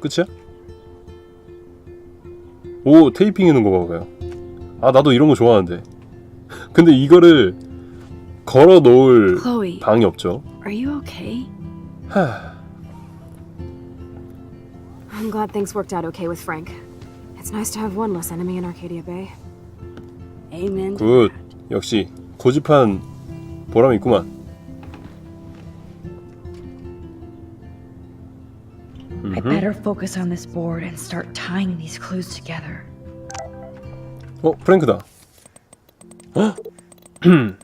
끝이야? 오 테이핑 해놓은 거 봐봐요 아 나도 이런 거 좋아하는데 근데 이거를 걸어 놓을 Chloe, 방이 없죠 are you okay? 하... I'm glad things worked out okay with Frank. It's nice to have one less enemy in Arcadia Bay. Amen. 굿. 역시 고집한 보람이 있구만 better focus on this board and start tying these clues together. 어 프랭크다. 헉!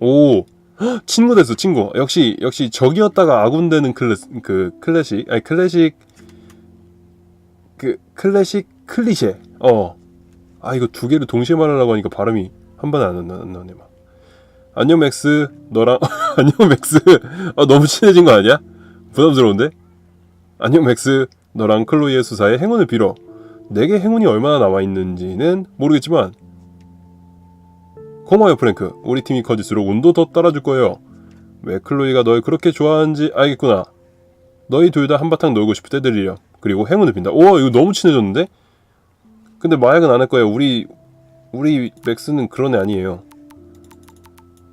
오 헉, 친구 됐어 친구. 역시 역시 적이었다가 아군 되는 클래 그 클래식 아니 클래식 그 클래식 클리셰. 어 아 이거 두 개를 동시에 말하려고 하니까 발음이 한 번에 안, 나- 안 나오네 막. 안녕 맥스. 너랑 안녕 맥스. 아 너무 친해진 거 아니야? 부담스러운데 안녕 맥스. 너랑 클로이의 수사에 행운을 빌어. 내게 행운이 얼마나 남아있는지는 모르겠지만. 고마워요 프랭크. 우리 팀이 커질수록 운도 더 따라줄 거예요. 왜 클로이가 널 그렇게 좋아하는지 알겠구나. 너희 둘 다 한바탕 놀고 싶을 때 들리렴. 그리고 행운을 빈다. 우와 이거 너무 친해졌는데? 근데 마약은 안 할 거예요. 우리 우리 맥스는 그런 애 아니에요.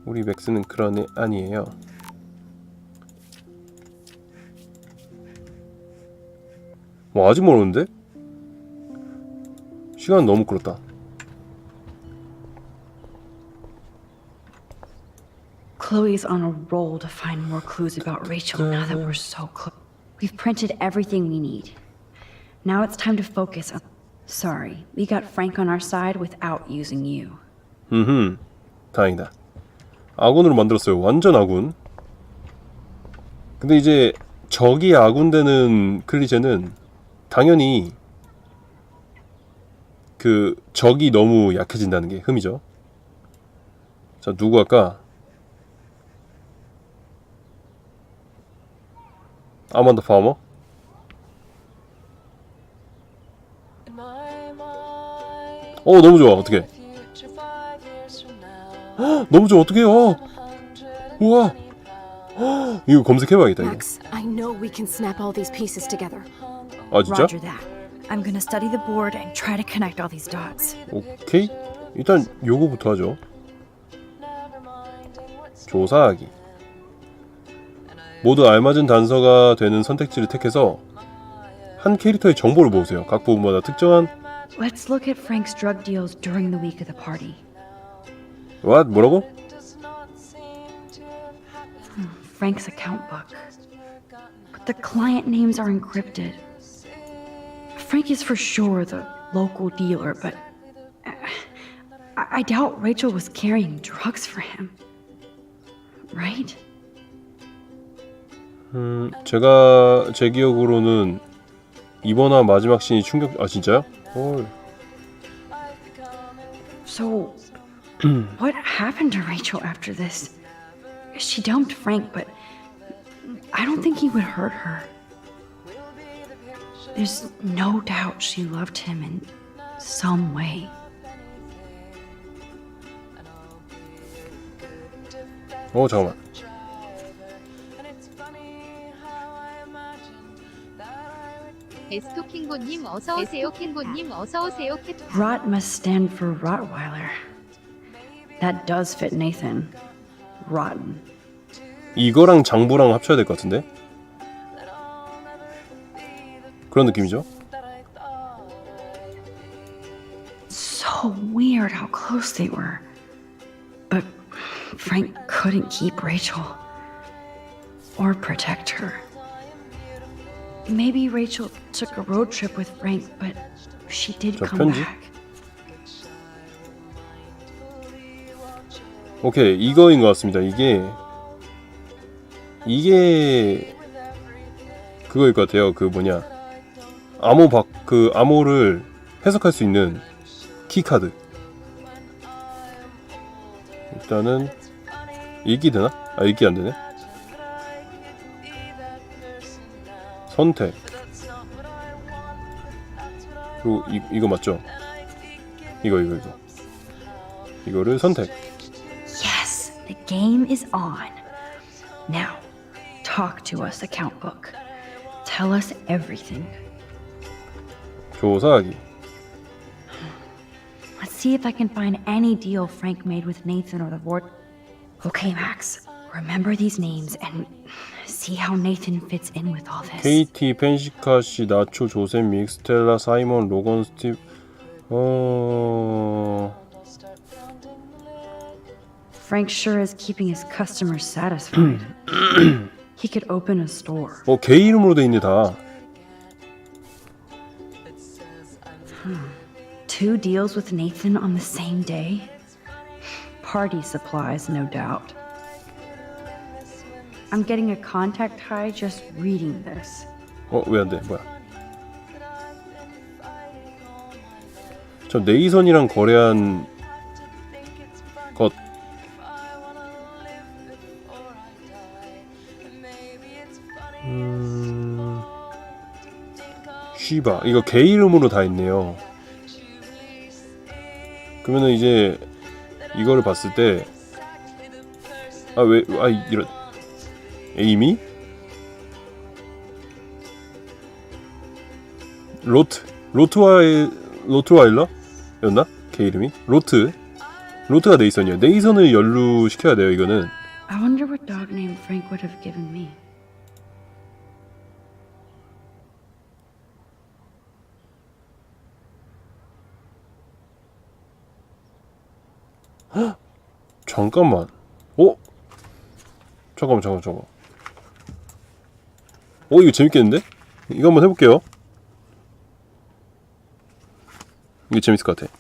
우리 맥스는 그런 애 아니에요 와 아직 모르는데? 시간 너무 끌었다. Chloe's on a roll to find more clues about Rachel now that we're so close. We've printed everything we need. Now it's time to focus on. Sorry, we got Frank on our side without using you. 음, 다행이다. 아군으로 만들었어요. 완전 아군. 근데 이제 적이 아군 되는 클리셰는 당연히 그 적이 너무 약해진다는 게 흠이죠. 자, 누구 할까? 아만다 파머? 어, 너무 좋아. 어떻게? 너무 좋아. 어떻게 해요? 우와. 헉, 이거. 이거. These pieces together. 아 진짜? Roger that. I'm gonna study the board and try to connect all these dots. 오케이. 일단 요거부터 하죠. 조사하기. 모두 알맞은 단서가 되는 선택지를 택해서 한 캐릭터의 정보를 모으세요. 각 부분마다 특정한 Let's look at Frank's drug deals during the week of the party. what 뭐라고? Frank's account book. But the client names are encrypted. Frank is for sure the local dealer, but uh, I, I doubt Rachel was carrying drugs for him. Right? 음, 제가 제 기억으로는 이번화 마지막 씬이 충격. 아 진짜요? 헐. So, what happened to Rachel after this? She dumped Frank, but I don't think he would hurt her. There's no doubt she loved him in some way. 어 잠깐만. 에스토킹고님 어서 오세요. 킹고님 어서 오세요. 캣 Rot must stand for Rottweiler. That does fit Nathan. Rotten. 이거랑 장부랑 합쳐야 될 것 같은데? 그런 느낌이죠? So weird how close they were. But Frank couldn't keep Rachel or protect her. Maybe Rachel took a road trip with Frank, but she did 저 come 편지? back. 오케이 이거인 것 같습니다. 이게 이게 그거일 것 같아요. 그 뭐냐 암호 박 그 암호를 해석할 수 있는 키 카드. 일단은 읽기 되나? 아 읽기 안 되네. 선택. 그리고 이, 이거 맞죠? 이거 이거 이거. 이거를 선택. Yes, the game is on. Now, talk to us, account book. Tell us everything. 조사하기. Let's see if I can find any deal Frank made with Nathan or the Ward. Okay, Max. Remember these names and see how Nathan fits in with all this. KT, 펜시카시, 나초, 조셉, 믹, 스텔라, 사이먼, 로건, 스티브. 어. Frank sure is keeping his customers satisfied. he could open a store. 어, 개 이름으로 돼 있네 다. Two deals with Nathan on the same day? Party supplies, no doubt. I'm getting a contact high just reading this. 어, 왜 안 돼? 뭐야? 저 네이선이랑 거래한 것 음... 쉬바 이거 개 이름으로 다 있네요. 그러면은 이제 이거를 봤을 때 아 왜 아 이런 에이미 로트 로트와일 로트와일러였나? 걔 이름이 로트 로트가 네이선이야. 네이선을 연루 시켜야 돼요. 이거는 I wonder what dog name Frank would have given me. 잠깐만. 어? 잠깐만 잠깐만 잠깐만. 어 이거 재밌겠는데? 이거 한번 해볼게요. 이게 재밌을 것 같아.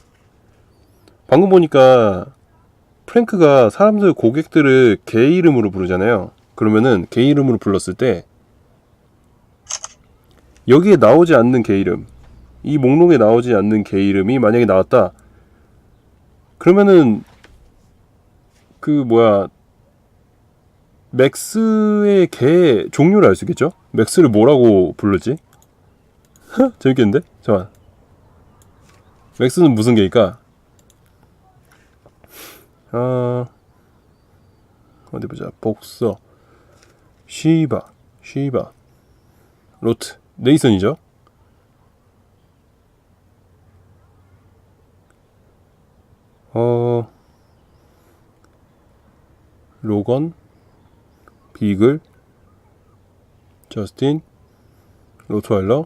방금 보니까 프랭크가 사람들 고객들을 개 이름으로 부르잖아요. 그러면은 개 이름으로 불렀을 때 여기에 나오지 않는 개 이름, 이 목록에 나오지 않는 개 이름이 만약에 나왔다. 그러면은 그 뭐야 맥스의 개 종류를 알 수 있겠죠? 맥스를 뭐라고 부르지? 재밌겠는데? 잠깐. 맥스는 무슨 개일까? 아 어디 보자. 복서, 시바, 시바, 로트, 네이선이죠? 어. 로건, 비글, 저스틴, 로트와일러,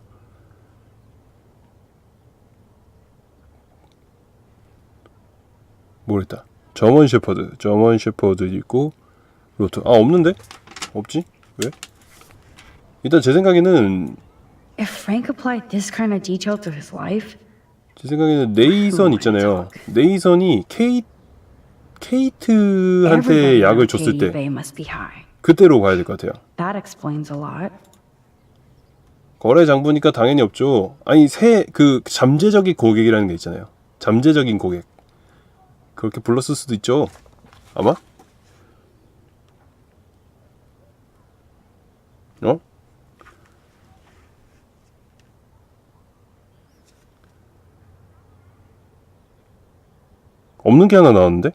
모르겠다. 저먼 셰퍼드, 저먼 셰퍼드 있고 로트. 아 없는데? 없지? 왜? 일단 제 생각에는 If Frank applied this kind of detail to his life, 제 생각에는 네이선 있잖아요. 네이선이 케이 케이트한테 약을 줬을 때. 그때로 가야 될 것 같아요. That explains a lot. 거래 장 부니까 당연히 없죠. 아니 새 그 잠재적인 고객이라는 게 있잖아요. 잠재적인 고객 그렇게 불렀을 수도 있죠. 아마. 어? 없는 게 하나 나왔는데?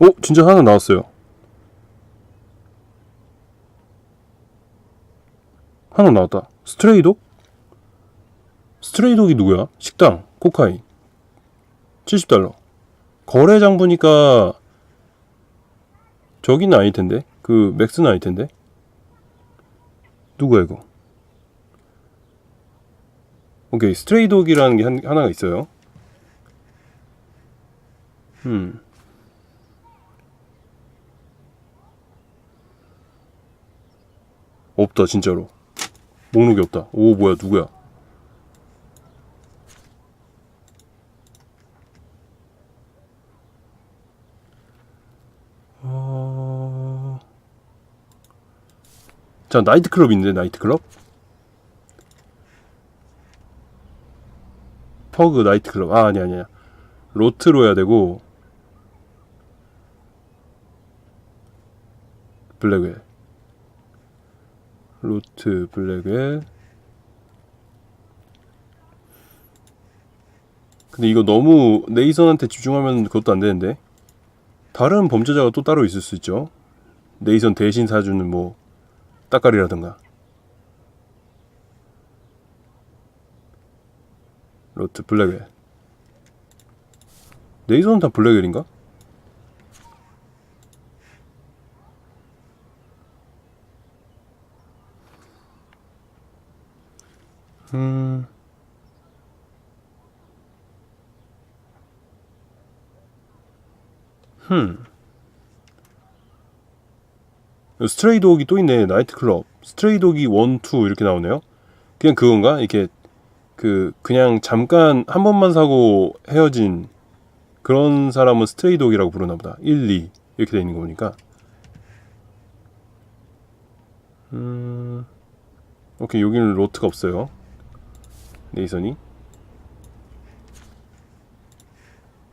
어? 진짜 하나 나왔어요. 하나 나왔다. 스트레이독? 스트레이독이 누구야? 식당, 코카인. 70달러. 거래 장부니까 저기는 아닐 텐데. 그 맥스는 아닐 텐데. 누구야 이거? 오케이 스트레이독이라는 게 한, 하나가 있어요. 음. 없다 진짜로. 목록이 없다. 오 뭐야 누구야? 어... 자 나이트클럽 있는데 나이트클럽? 퍼그 나이트클럽 아 아니 아니야 로트로 해야 되고 블랙웰 로트 블랙웰 근데 이거 너무 네이선한테 집중하면 그것도 안 되는데 다른 범죄자가 또 따로 있을 수 있죠. 네이선 대신 사주는 뭐 따까리라든가. 로트 블랙웰. 네이선은 다 블랙웰인가? 음. 흠. 스트레이 도기 또 있네. 나이트클럽. 스트레이 도기 1, 2 이렇게 나오네요. 그냥 그건가? 이렇게 그 그냥 잠깐 한 번만 사고 헤어진 그런 사람은 스트레이 도기라고 부르나 보다. 1, 2 이렇게 돼 있는 거 보니까. 음. 오케이. 여기는 로트가 없어요. 네이선이.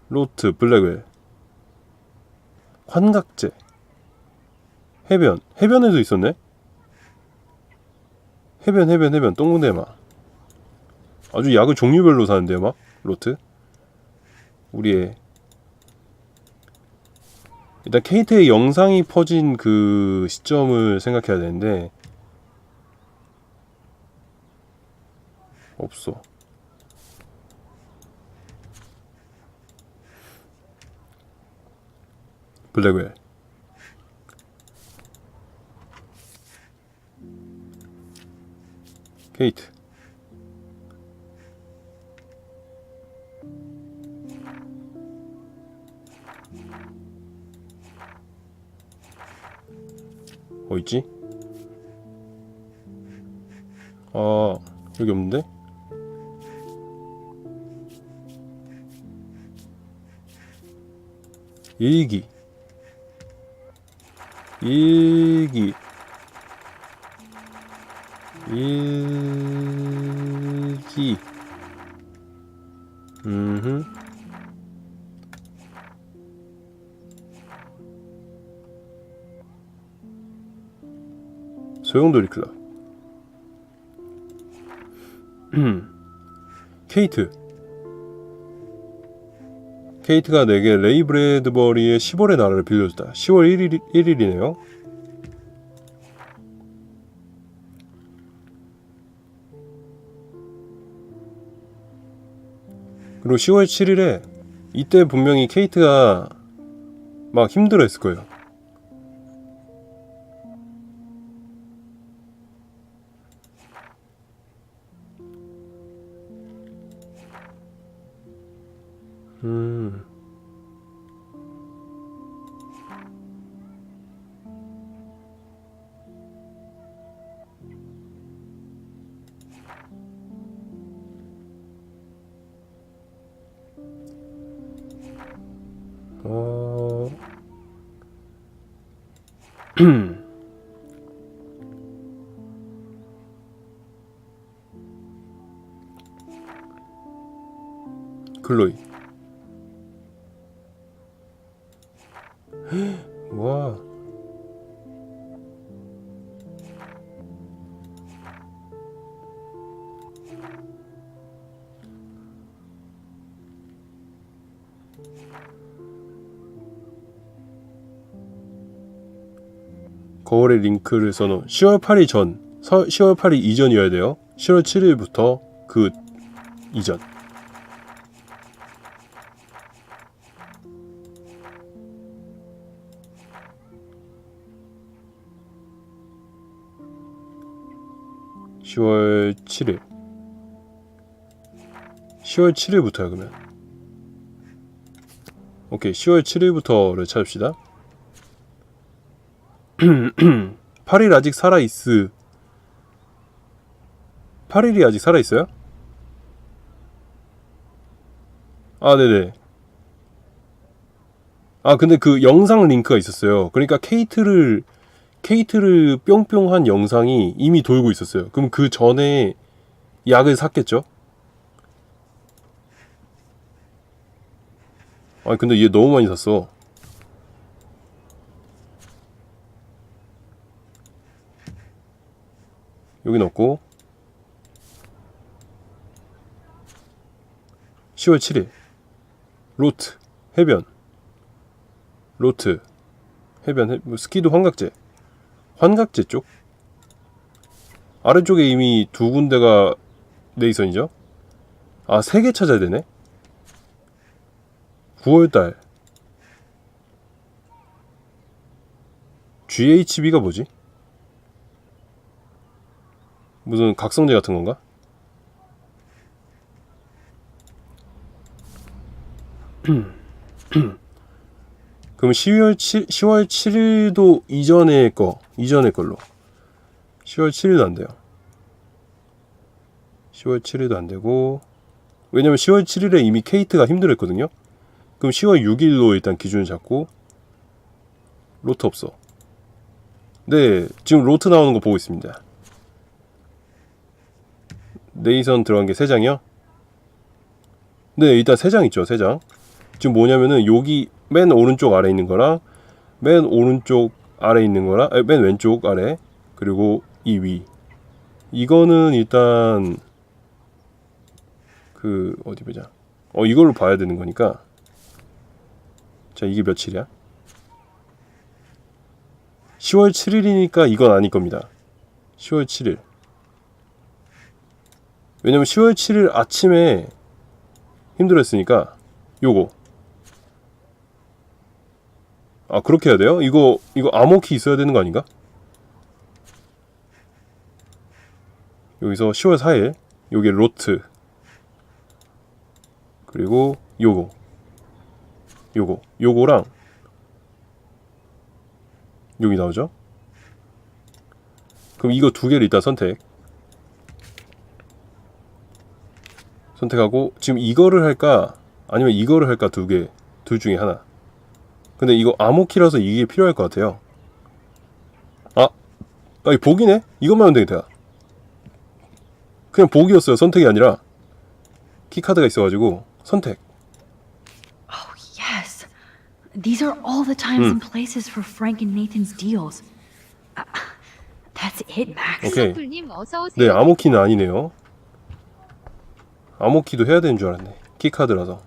로트, 블랙웰. 환각제. 해변. 해변에도 있었네? 해변, 해변, 해변. 똥군대마. 아주 약을 종류별로 사는데요, 막? 로트? 우리의. 일단 케이트의 영상이 퍼진 그 시점을 생각해야 되는데, 없어. 블랙웰. 케이트. 어 있지? 아 여기 없는데? 일기. 일기. 일기. 음흠. 소용돌이 클럽. 케이트 케이트가 내게 레이 브래드버리의 10월의 나라를 빌려줬다. 10월 1일, 1일 이네요. 그리고 10월 7일에 이때 분명히 케이트가 막 힘들어 했을 거예요. 거울의 링크를 써놓은 10월 8일 전, 서- 10월 8일 이전이어야 돼요. 10월 7일부터 그 이전. (10월 7일) (10월 7일부터야) 그러면 오케이 (10월 7일부터)를 찾읍시다 8일 아직 살아있으. 8일이 아직 살아있어요? 아 네네. 아 근데 그 영상 링크가 있었어요. 그러니까 케이트를 케이트를 뿅뿅 한 영상이 이미 돌고 있었어요. 그럼 그 전에 약을 샀겠죠? 아니 근데 얘 너무 많이 샀어 여기 넣고. 10월 7일. 로트 해변. 로트 해변 해, 뭐 스키도 환각제. 환각제 쪽? 아래쪽에 이미 두 군데가 네이선이죠? 아 세 개 찾아야 되네? 9월달. GHB가 뭐지? 무슨 각성제 같은 건가? 그럼 12월 7, 10월 7일도 이전의 거, 이전의 걸로. 10월 7일도 안 돼요. 10월 7일도 안 되고. 왜냐면 10월 7일에 이미 케이트가 힘들었거든요. 그럼 10월 6일로 일단 기준을 잡고 로트 없어. 네, 지금 로트 나오는 거 보고 있습니다. 네이선 들어간 게 3장이요? 네, 일단 3장 있죠, 3장. 지금 뭐냐면은 여기 맨 오른쪽 아래 있는 거랑 맨 오른쪽 아래 있는 거랑 아니, 맨 왼쪽 아래 그리고 이 위. 이거는 일단 그 어디 보자. 어 이걸로 봐야 되는 거니까. 자 이게 며칠이야? 10월 7일이니까 이건 아닐 겁니다. 10월 7일. 왜냐면 10월 7일 아침에 힘들었으니까 요거 아 그렇게 해야 돼요? 이거 이거 암호키 있어야 되는 거 아닌가? 여기서 10월 4일 요게 로트 그리고 요거 요거 요거랑 여기 나오죠? 그럼 이거 두 개를 일단 선택 선택하고 지금 이거를 할까? 아니면 이거를 할까? 두 개 둘 중에 하나. 근데 이거 암호키라서 이게 필요할 것 같아요. 아, 아이 복이네? 이것만 하면 되겠다. 그냥 복이었어요. 선택이 아니라. 키카드가 있어가지고 선택. Oh, yes. These are all the times and places for Frank and Nathan's deals. Uh, that's it, Max. 오케이 슬로풀님 어서 네 오세요. 암호키는 아니네요 암호키도 해야 되는 줄 알았네 키카드라서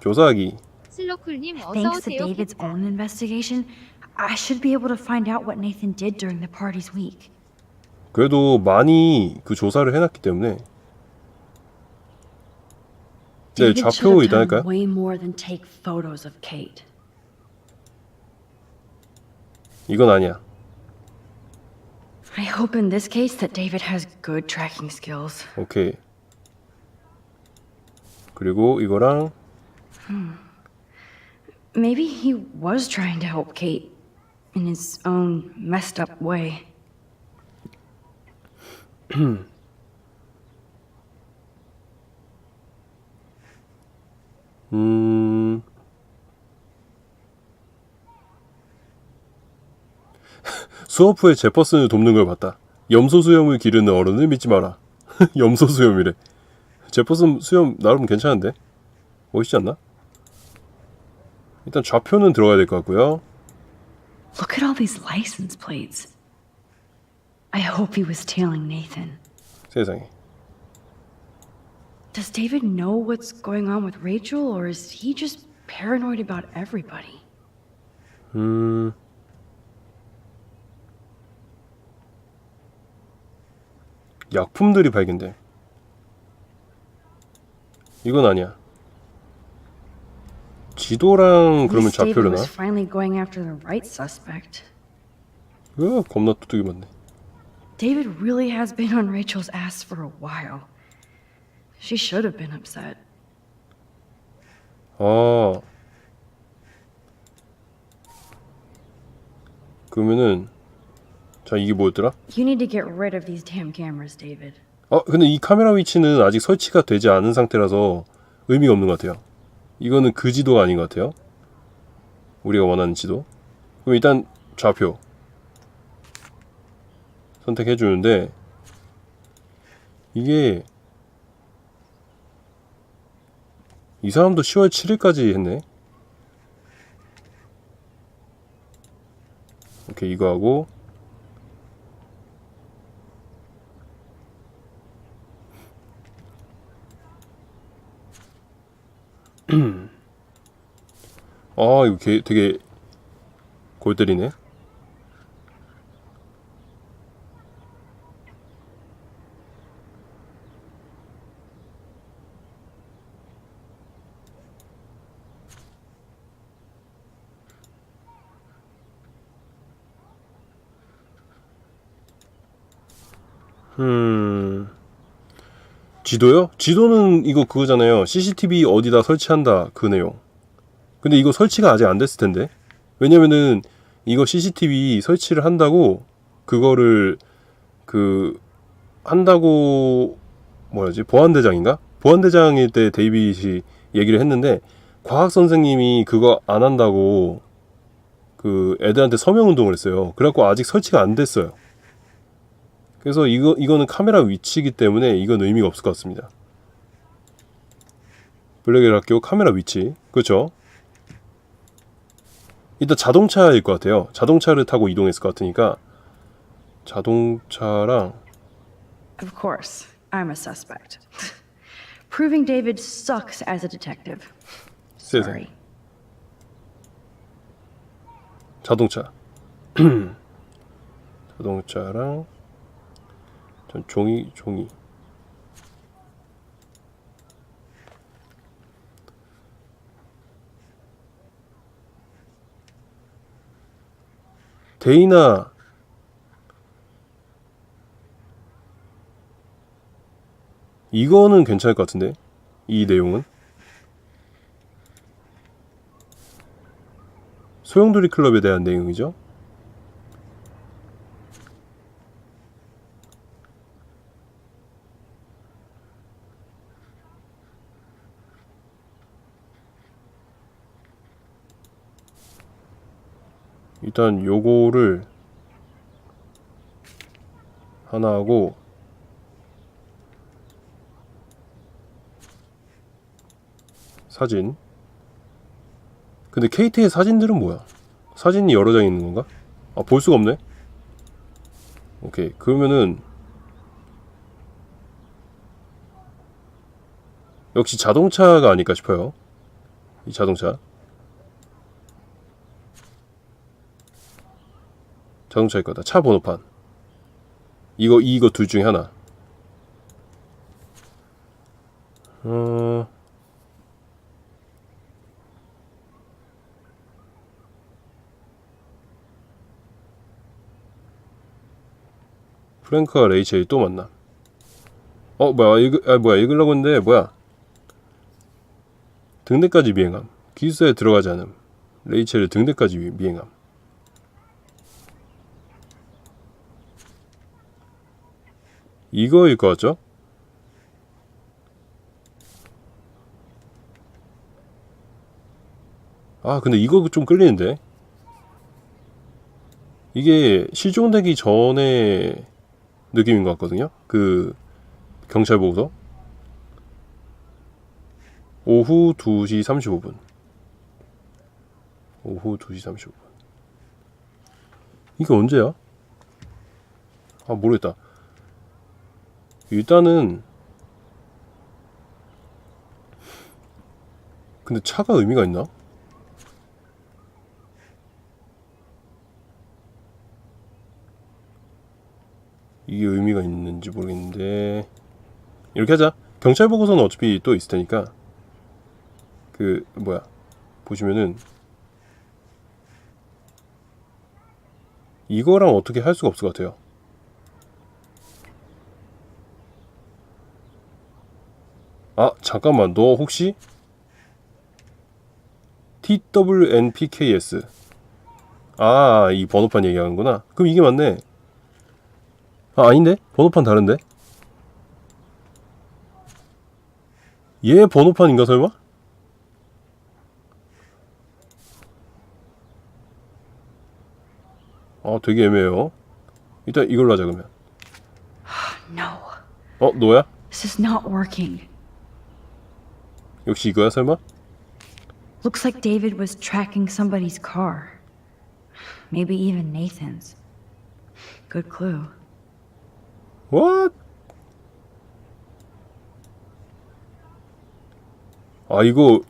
조사하기 슬로쿨님 어서 Thanks to 오세요. David's own investigation, I should be able to find out what Nathan did during the party's week. 그래도 많이 그 조사를 해놨기 때문에 네 David should 좌표 have 일단 done 할까요? way more than take photos of Kate. 이건 아니야 I hope in this case that David has good tracking skills. 오케이 그리고 이거랑 Maybe he was trying to help Kate in his own messed up way. 음 수업 후에 제퍼슨을 돕는 걸 봤다. 염소 수염을 기르는 어른을 믿지 마라. 염소 수염이래. 제퍼슨 수염 나름 괜찮은데? 멋있지 않나? 일단 좌표는 들어가야 될 것 같고요. Look at all these license plates. I hope he was tailing Nathan. 세상에. Does David know what's going on with Rachel, or is he just paranoid about everybody? 음. 약품들이 발견돼. 이건 아니야. 지도랑 그러면 suspect. 으, 겁나 뚜둑이 많네. David really has been on Rachel's ass for a while. She should have been upset. 아. 그러면은 자 이게 뭐였더라? You need to get rid of these damn cameras, David. 아 근데 이 카메라 위치는 아직 설치가 되지 않은 상태라서 의미가 없는 것 같아요. 이거는 그 지도가 아닌 것 같아요. 우리가 원하는 지도. 그럼 일단 좌표 선택해 주는데 이게 이 사람도 10월 7일까지 했네. 오케이 이거 하고 아 이거 개, 되게 골 때리네. 지도요? 지도는 이거 그거잖아요. CCTV 어디다 설치한다 그 내용. 근데 이거 설치가 아직 안 됐을 텐데. 왜냐면은 이거 CCTV 설치를 한다고 그거를 그 한다고 뭐야지 보안대장인가? 보안대장일 때 데이빗이 얘기를 했는데 과학 선생님이 그거 안 한다고 그 애들한테 서명 운동을 했어요. 그래갖고 아직 설치가 안 됐어요. 그래서 이거 이거는 카메라 위치이기 때문에 이건 의미가 없을 것 같습니다. 블랙의 학교 카메라 위치 그렇죠? 일단 자동차일 것 같아요. 자동차를 타고 이동했을 것 같으니까 자동차랑 Of course, I'm a suspect. Proving David sucks as a detective. Sorry. 자동차 자동차랑 전 종이 종이. 데이나 이거는 괜찮을 것 같은데? 이 내용은? 소용돌이 클럽에 대한 내용이죠. 일단 요거를 하나 하고 사진 근데 KT의 사진들은 뭐야? 사진이 여러 장 있는 건가? 아, 볼 수가 없네. 오케이. 그러면은 역시 자동차가 아닐까 싶어요. 이 자동차. 자동차일 거다. 차 번호판. 이거 이거 둘 중에 하나. 어 프랭크와 레이첼이 또 만나. 어 뭐야 읽 아, 뭐야 읽으려고 했는데 뭐야 등대까지 미행함. 기숙사에 들어가지 않음. 레이첼을 등대까지 미- 미행함. 이거일 것 같죠? 아 근데 이거 좀 끌리는데 이게 실종되기 전에 느낌인 것 같거든요. 그 경찰 보고서 오후 2시 35분. 오후 2시 35분. 이게 언제야? 아 모르겠다. 일단은 근데 차가 의미가 있나? 이게 의미가 있는지 모르겠는데. 이렇게 하자. 경찰 보고서는 어차피 또 있을 테니까. 그 뭐야. 보시면은 이거랑 어떻게 할 수가 없을 것 같아요 아 잠깐만 너 혹시 TWNPKS 아 이 번호판 얘기하는구나 그럼 이게 맞네 아 아닌데? 번호판 다른데? 얘 번호판인가 설마? 아 되게 애매해요 일단 이걸로 하자 그러면 어? 너야? this is not working. 역시 이거야 설마? Looks like David was tracking somebody's car. Maybe even Nathan's. Good clue. What? 아 이거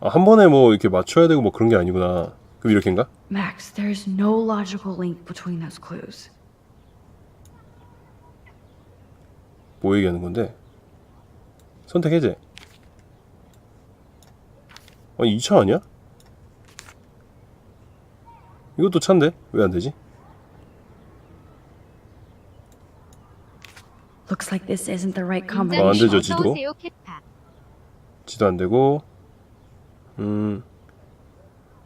아, 한 번에 뭐 이렇게 맞춰야 되고 뭐 그런 게 아니구나. 그럼 이렇게인가? Max, there's no logical link between those clues. 뭐 얘기하는 건데? 선택 해제. 아니 2차 아니야? 이것도 차인데 왜 안 되지? Looks like this isn't the right 어, 안 combination. 되죠, 어서 지도. 오세요 캣파. 지도 안 되고 음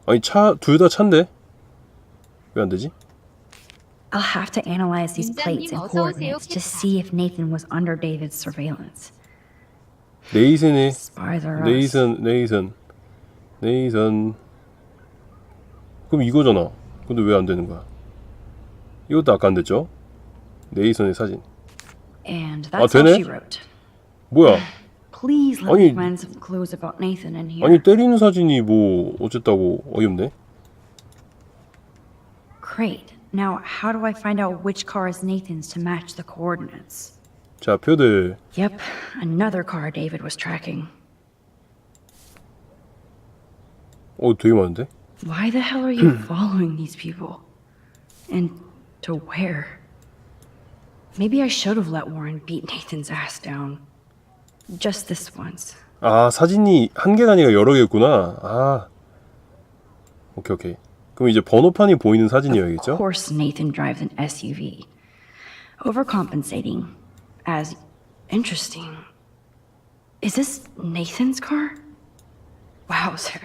아니 차 둘 다 차인데 왜 안 되지? I'll have to analyze these plates and coordinates to see if Nathan was under David's surveillance. 네이슨이 Spies are us. 네이슨 네이슨 네이슨 그럼 이거잖아. 근데 왜 안 되는 거야? 이것도 아까 안 됐죠? 네이선의 사진. 아, 되네? 뭐야? 아니-. 아니 때리는 사진이 뭐 어쨌다고 어이없네. Great. Now, how do I find out which car is Nathan's to match the coordinates? 자 표들 Yep, another car David was tracking. 어 되게 많은데? Why the hell are you following these people? And to where? Maybe I should have let Warren beat Nathan's ass down. Just this once. 아 사진이 한 개가 아니라 여러 개였구나. 아 오케이 오케이. 그럼 이제 번호판이 보이는 Of 사진이어야겠죠? course, Nathan drives an SUV. Overcompensating. As interesting. Is this Nathan's car? Wowzer.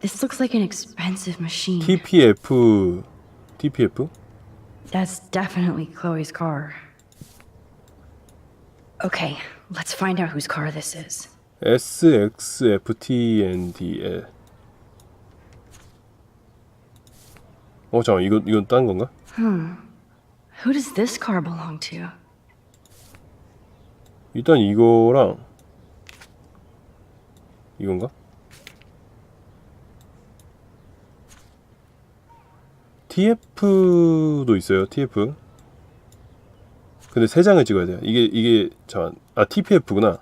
This looks like an expensive machine. TPF TPF? That's definitely Chloe's car. Okay, let's find out whose car this is. SXFTNDL. 어 잠깐 이거 이건 딴 건가? Who does this car belong to? 일단 이거랑 이건가? TF도 있어요. TF. 근데 세 장을 찍어야 돼요. 이게 이게 잠깐 아 TPF구나.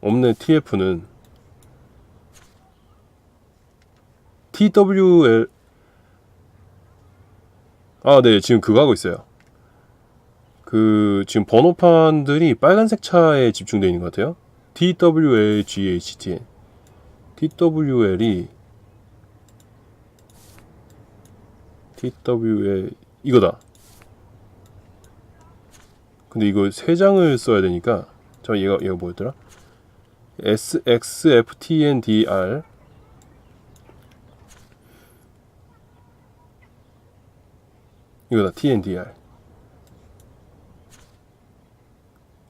없네 TF는 TWL 아, 네, 지금 그거 하고 있어요. 그 지금 번호판들이 빨간색 차에 집중되어 있는 것 같아요. TWLGHTN. TWL이 TWL 이거다. 근데 이거 세 장을 써야 되니까 저 얘가 얘가 뭐였더라? SXFTNDR 이거다 TNDR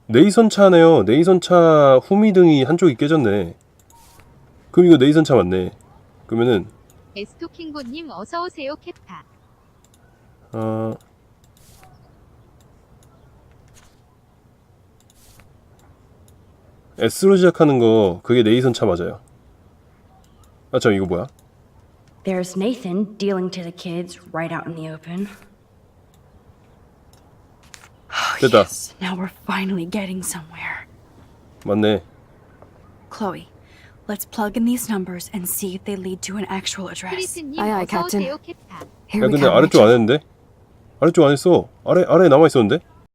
네이선 차네요 네이선 차 후미등이 한쪽이 깨졌네 그럼 이거 네이선 차 맞네 그러면은 에스토킹고님 어서 오세요 캣파. 어 S로 시작하는 거 그게 네이선 차 맞아요 아 저 이거 뭐야 There's Nathan dealing to the kids right out in the open. 됐다 Now we're finally getting somewhere. 맞네 Chloe, let's plug in these numbers and see if they lead to an actual address. 크리스님 아이, 아이, 어서 캡틴. 오세요 캣파. Here 야 we 근데 go. 아래쪽 안 했는데? 아래쪽 안 했어 아래 아래에 남아 있었는데?